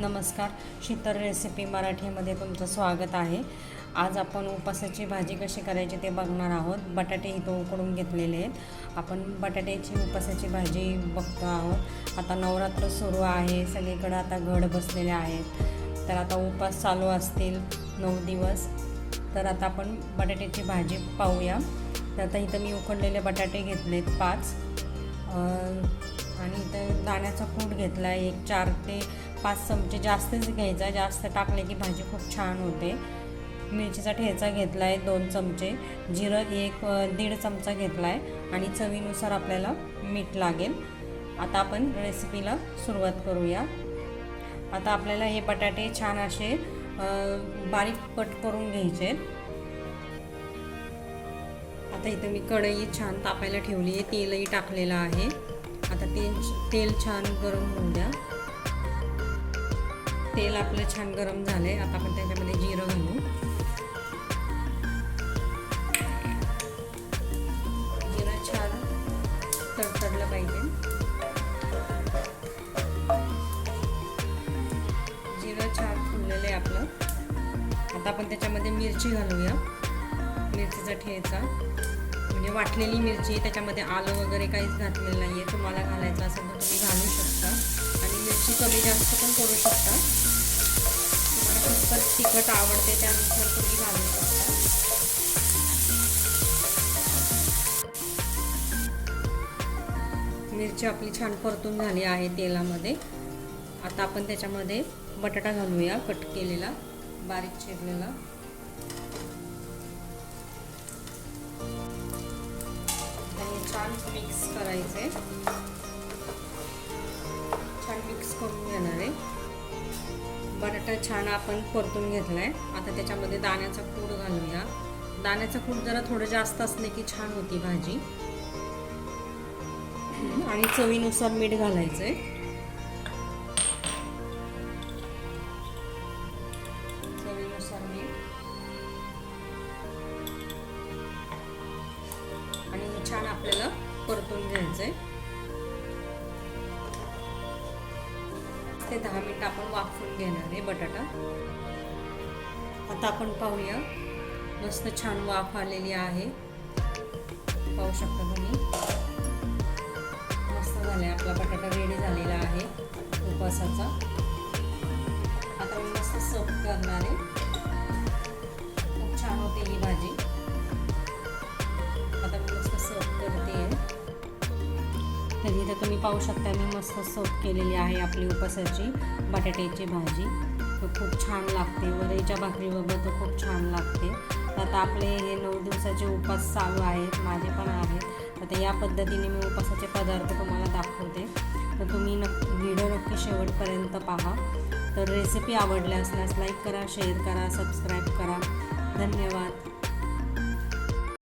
नमस्कार. शीतल रेसिपी मराठीमध्ये तुमचं स्वागत आहे. आज आपण उपासाची भाजी कशी करायची ते बघणार आहोत. बटाटे इथं उकडून घेतलेले आहेत. आपण बटाट्याची उपासाची भाजी बघतो आहोत. आता नवरात्र सुरू आहे. सगळीकडं आता घड बसलेले आहेत. तर आता उपास चालू असतील नऊ दिवस. तर आता आपण बटाट्याची भाजी पाहूया. तर आता इथं मी उकडलेले बटाटे घेतलेत पाच. आणि इथं दाण्याचा कूट घेतला आहे एक चार ते पाच चमचे जास्तच घ्यायचा. जास्त टाकले की भाजी खूप छान होते. मिरचीचा ठेचा घेतला आहे दोन चमचे. जिरं एक दीड चमचा घेतला आहे आणि चवीनुसार आपल्याला मीठ लागेल. आता आपण रेसिपीला सुरुवात करूया. आता आपल्याला हे बटाटे छान असे बारीक कट करून घ्यायचे. आता इथं मी कढई छान तापायला ठेवली आहे. तेलही टाकलेलं आहे. आता तेल तेल छान गरम होऊ द्या. तेल आपलं छान गरम झालंय. आता आपण त्याच्यामध्ये जिरं घालू. जिरं छान तडतडलं पाहिजे. जिरं छान फुललेलं आहे आपलं. आता आपण त्याच्यामध्ये मिरची घालूया. मिरचीचा ठेचा. म्हणजे वाटलेली मिरची त्याच्यामध्ये आलं वगैरे काहीच घातलेलं नाही आहे तुम्हाला घालायचं असेल तर तुम्ही घालू शकता. आणि मिरची कमी जास्त पण करू शकता. तुम्हाला खूपच तिखट आवडते त्यानुसार तुम्ही घालू शकता. मिरची आपली छान परतून झाली आहे तेलामध्ये. आता आपण त्याच्यामध्ये बटाटा घालूया कट केलेला बारीक चिरलेला. छान मिक्स करायचे. छान मिक्स करून घेणार आहे. बटाटा छान आपण परतून घेतलाय. आता त्याच्यामध्ये दाण्याचा कूड घालूया दाण्याचा कूड जरा थोडं जास्त असले की छान होती भाजी. आणि चवीनुसार मीठ घालायचं आहे चवीनुसार मीठ. छान आपल्याला परतून घ्यायचं आहे ते दहा मिनिट आपण वाफवून घेणार आहे बटाटा. आता आपण पाहूया. मस्त छान वाफ आलेली आहे. पाहू शकता तुम्ही. मस्त झालाय. आपला बटाटा रेडी झालेला आहे. उपासाचा. आता मी मस्त सर्व करणार आहे. तुम्ही पाहू शकता मी मस्त सर्व केलेली आहे आपली उपासाची बटाट्याची भाजी. तर खूप छान लागते. वरईच्या भाकरीबरोबर तर खूप छान लागते. आता आपले हे नऊ दिवसाचे उपास चालू आहेत माझे पण आहेत. आता या पद्धतीने मी उपासाचे पदार्थ तुम्हाला दाखवते. तर तुम्ही नक्की व्हिडिओ नक्की शेवटपर्यंत पहा. तर रेसिपी आवडल्या असल्यास लाईक करा शेअर करा सबस्क्राईब करा. धन्यवाद.